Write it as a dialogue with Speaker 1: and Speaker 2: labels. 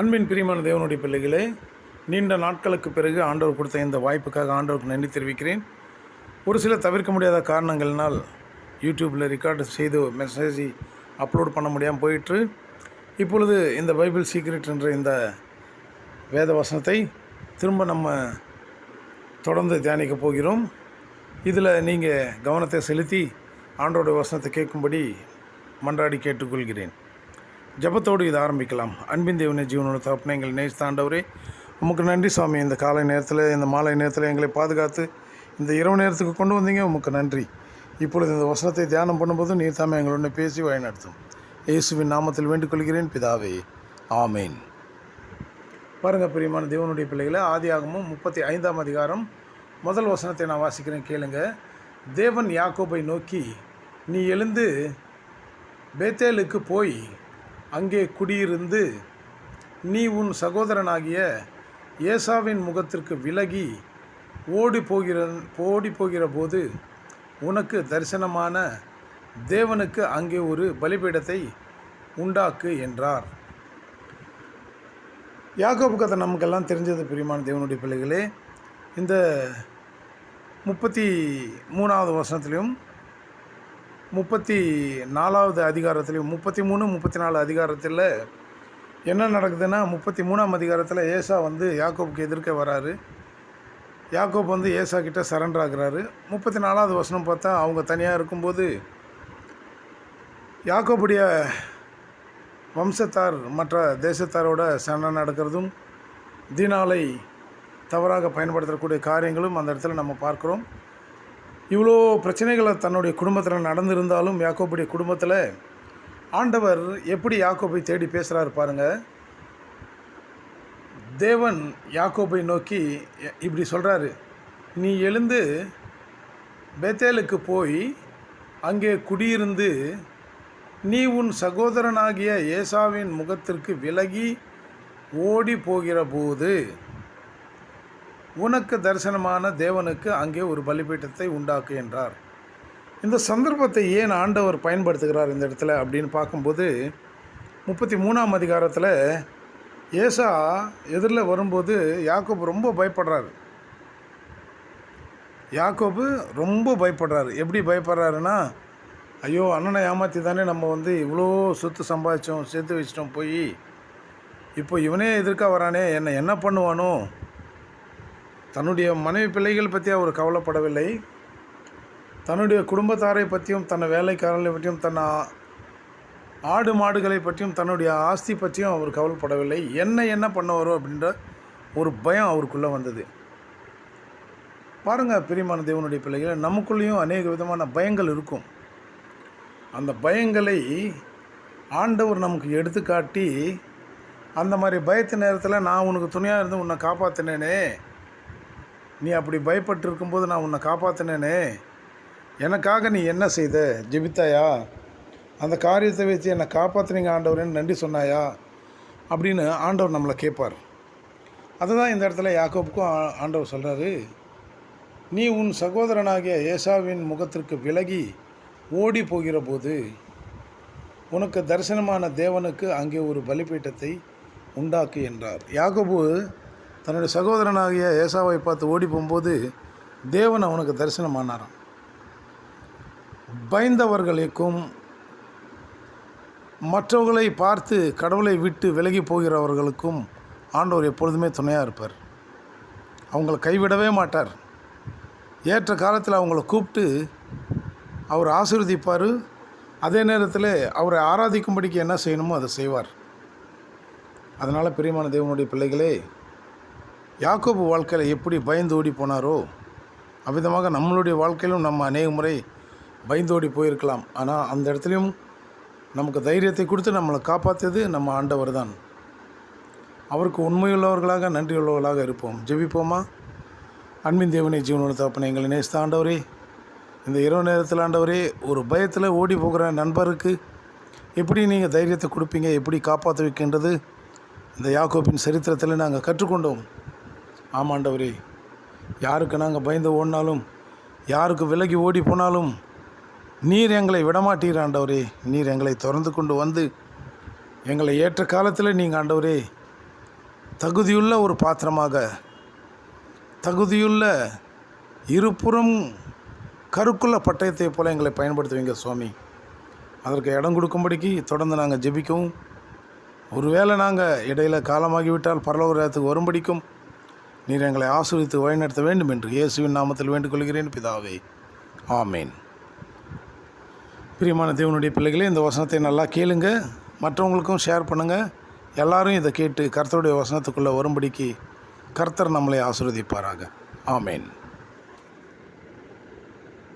Speaker 1: அன்பின் பிரியமான தேவனுடைய பிள்ளைகளே நீண்ட நாட்களுக்கு பிறகு ஆண்டவர் கொடுத்த இந்த வாய்ப்புக்காக ஆண்டவருக்கு நன்றி தெரிவிக்கிறேன். ஒரு சில தவிர்க்க முடியாத காரணங்கள்னால் யூடியூப்பில் ரெக்கார்டு செய்து மெசேஜ் அப்லோட் பண்ண முடியாமல் போயிட்டு இப்பொழுது இந்த பைபிள் சீக்ரெட் என்ற இந்த வேத வசனத்தை திரும்ப நம்ம தொடர்ந்து தியானிக்க போகிறோம். இதில் நீங்கள் கவனத்தை செலுத்தி ஆண்டோட வசனத்தை கேட்கும்படி மன்றாடி கேட்டுக்கொள்கிறேன். ஜெபத்தோடு இதை ஆரம்பிக்கலாம். அன்பின் தேவனை ஜீவனோட தகப்பனை எங்களை நேசித்த உமக்கு நன்றி சுவாமி இந்த காலை நேரத்தில் இந்த மாலை நேரத்தில் எங்களை பாதுகாத்து இந்த இரவு நேரத்துக்கு கொண்டு வந்தீங்க உமக்கு நன்றி. இப்பொழுது இந்த வசனத்தை தியானம் பண்ணும்போது நீர் தாமே எங்களோட பேசி வழிநடத்தும். இயேசுவின் நாமத்தில் வேண்டுக்கொள்கிறேன் பிதாவே. ஆமேன். பாருங்கள் பிரியமான தேவனுடைய பிள்ளைகளை ஆதியாகமும் முப்பத்தி ஐந்தாம் அதிகாரம் முதல் வசனத்தை நான் வாசிக்கிறேன் கேளுங்க. தேவன் யாக்கோபை நோக்கி நீ எழுந்து பேத்தேலுக்கு போய் அங்கே குடியிருந்து நீ உன் சகோதரனாகிய ஏசாவின் முகத்திற்கு விலகி ஓடி போகிற ஓடி போகிற போது உனக்கு தரிசனமான தேவனுக்கு அங்கே ஒரு பலிபீடத்தை உண்டாக்கு என்றார். யாக்கோபு கதை நமக்கெல்லாம் தெரிஞ்சது பிரியமான தேவனுடைய பிள்ளைகளே இந்த முப்பத்தி மூணாவது வருஷத்துலேயும் முப்பத்தி நாலாவது அதிகாரத்துலேயும் முப்பத்தி மூணு முப்பத்தி நாலு அதிகாரத்தில் என்ன நடக்குதுன்னா முப்பத்தி மூணாம் அதிகாரத்தில் ஏசா வந்து யாக்கோப்புக்கு எதிர்க்க வராரு. யாக்கோப் வந்து ஏசா கிட்ட சரண்டர் ஆகுறாரு. முப்பத்தி நாலாவது வசனம் பார்த்தா அவங்க தனியாக இருக்கும்போது யாக்கோப்புடைய வம்சத்தார் மற்ற தேசத்தாரோட சண்டை நடக்கிறதும் தினாலை தவறாக பயன்படுத்தக்கூடிய காரியங்களும் அந்த இடத்துல நம்ம பார்க்குறோம். இவ்வளோ பிரச்சனைகளை தன்னுடைய குடும்பத்தில் நடந்திருந்தாலும் யாக்கோப்புடைய குடும்பத்தில் ஆண்டவர் எப்படி யாக்கோப்பை தேடி பேசுகிறாரு பாருங்கள் தேவன் யாக்கோப்பை நோக்கி இப்படி சொல்கிறாரு நீ எழுந்து பெத்தேலுக்கு போய் அங்கே குடியிருந்து நீ உன் சகோதரனாகிய ஏசாவின் முகத்திற்கு விலகி ஓடி போகிற போது உனக்கு தரிசனமான தேவனுக்கு அங்கே ஒரு பலிபீட்டத்தை உண்டாக்கு என்றார். இந்த சந்தர்ப்பத்தை ஏன் ஆண்டவர் பயன்படுத்துகிறார் இந்த இடத்துல அப்படின்னு பார்க்கும்போது முப்பத்தி மூணாம் அதிகாரத்தில் ஏசா எதிரில் வரும்போது யாக்கோபு ரொம்ப பயப்படுறாரு. யாக்கோபு ரொம்ப பயப்படுறாரு. எப்படி பயப்படுறாருன்னா ஐயோ அண்ணனை ஏமாற்றி தானே நம்ம வந்து இவ்வளோ சொத்து சம்பாதிச்சோம் சேர்த்து வச்சிட்டோம் போய் இப்போ இவனே எதிர்க்க வரானே என்னை என்ன பண்ணுவானோ தன்னுடைய மனைவி பிள்ளைகள் பற்றி அவர் கவலைப்படவில்லை. தன்னுடைய குடும்பத்தாரை பற்றியும் தன்னை வேலைக்காரர்களை பற்றியும் தன் ஆடு மாடுகளை பற்றியும் தன்னுடைய ஆஸ்தி பற்றியும் அவர் கவலைப்படவில்லை. என்ன என்ன பண்ணுவாரோ அப்படின்ற ஒரு பயம் அவருக்குள்ளே வந்தது. பாருங்கள் பிரியமான தேவனுடைய பிள்ளைகளை நமக்குள்ளேயும் அநேக விதமான பயங்கள் இருக்கும். அந்த பயங்களை ஆண்டவர் நமக்கு எடுத்துக்காட்டி அந்த மாதிரி பயத்து நேரத்தில் நான் உனக்கு துணையாக இருந்து உன்னை காப்பாற்றினேனே நீ அப்படி பயப்பட்டு இருக்கும்போது நான் உன்னை காப்பாற்றினேனே எனக்காக நீ என்ன செய்த ஜெபித்தாயா? அந்த காரியத்தை வச்சு என்னை காப்பாற்றுனீங்க ஆண்டவரேன்னு நன்றி சொன்னாயா? அப்படின்னு ஆண்டவர் நம்மளை கேட்பார். அதுதான் இந்த இடத்துல யாக்கோப்புக்கும் ஆண்டவர் சொல்கிறாரு நீ உன் சகோதரனாகிய ஏசாவின் முகத்திற்கு விலகி ஓடி போகிற போது உனக்கு தரிசனமான தேவனுக்கு அங்கே ஒரு பலிபீட்டத்தை உண்டாக்கு என்றார். யாக்கோபு தன்னுடைய சகோதரனாகிய ஏசாவை பார்த்து ஓடி போகும்போது தேவன் அவனுக்கு தரிசனமானாராம் பயந்தவர்களுக்கும் மற்றவர்களை பார்த்து கடவுளை விட்டு விலகி போகிறவர்களுக்கும் ஆண்டவர் எப்பொழுதுமே துணையாக இருப்பார். அவங்கள கைவிடவே மாட்டார். ஏற்ற காலத்தில் அவங்கள கூப்பிட்டு அவர் ஆசிர்வதிப்பார். அதே நேரத்தில் அவரை ஆராதிக்கும்படிக்கு என்ன செய்யணுமோ அதை செய்வார். அதனால் பிரியமான தேவனுடைய பிள்ளைகளே யாக்கோபு வாழ்க்கையில் எப்படி பயந்து ஓடி போனாரோ அவ்விதமாக நம்மளுடைய வாழ்க்கையிலும் நம்ம அநேக முறை பயந்தோடி போயிருக்கலாம். ஆனால் அந்த இடத்துலையும் நமக்கு தைரியத்தை கொடுத்து நம்மளை காப்பாற்றியது நம்ம ஆண்டவர் தான் அவருக்கு உண்மையுள்ளவர்களாக நன்றியுள்ளவர்களாக இருப்போம். ஜெபிப்போமா? அன்பின் தேவனை ஜீவனோட தகப்பனை எங்களை நேசித்த ஆண்டவரே இந்த இரவு நேரத்தில் ஆண்டவரே ஒரு பயத்தில் ஓடி போகிற நண்பருக்கு எப்படி நீங்கள் தைரியத்தை கொடுப்பீங்க? எப்படி காப்பாற்ற வைக்கின்றது இந்த யாக்கோப்பின் சரித்திரத்தில் நாங்கள் கற்றுக்கொண்டோம். ஆமாண்டவரே. யாருக்கு நாங்கள் பயந்து ஓடினாலும் யாருக்கு விலகி ஓடி போனாலும் நீர் எங்களை விடமாட்டீர் ஆண்டவரே. நீர் எங்களை திறந்து கொண்டு வந்து எங்களை ஏற்ற காலத்தில் நீங்கள் ஆண்டவரே தகுதியுள்ள ஒரு பாத்திரமாக தகுதியுள்ள இருபுறம் கருக்குள்ள பட்டயத்தைப் போல் எங்களை பயன்படுத்துவீங்க சுவாமி. அதற்கு இடம் கொடுக்கும்படிக்கு தொடர்ந்து நாங்கள் ஜெபிக்கவும். ஒருவேளை நாங்கள் இடையில காலமாகிவிட்டால் பரலோகத்துக்கு வரும்படிக்கும் நீர் எங்களை ஆசிரித்து வழிநடத்த வேண்டும் என்று இயேசுவின் நாமத்தில் வேண்டிக் கொள்கிறேன் பிதாவே. ஆமேன். பிரியமான தேவனுடைய பிள்ளைகளே இந்த வசனத்தை நல்லா கேளுங்க மற்றவங்களுக்கும் ஷேர் பண்ணுங்கள் எல்லாரும் இதை கேட்டு கர்த்தருடைய வசனத்துக்குள்ளே வரும்படிக்கு கர்த்தர் நம்மளை ஆசிர்வதிப்பாராக. ஆமேன்.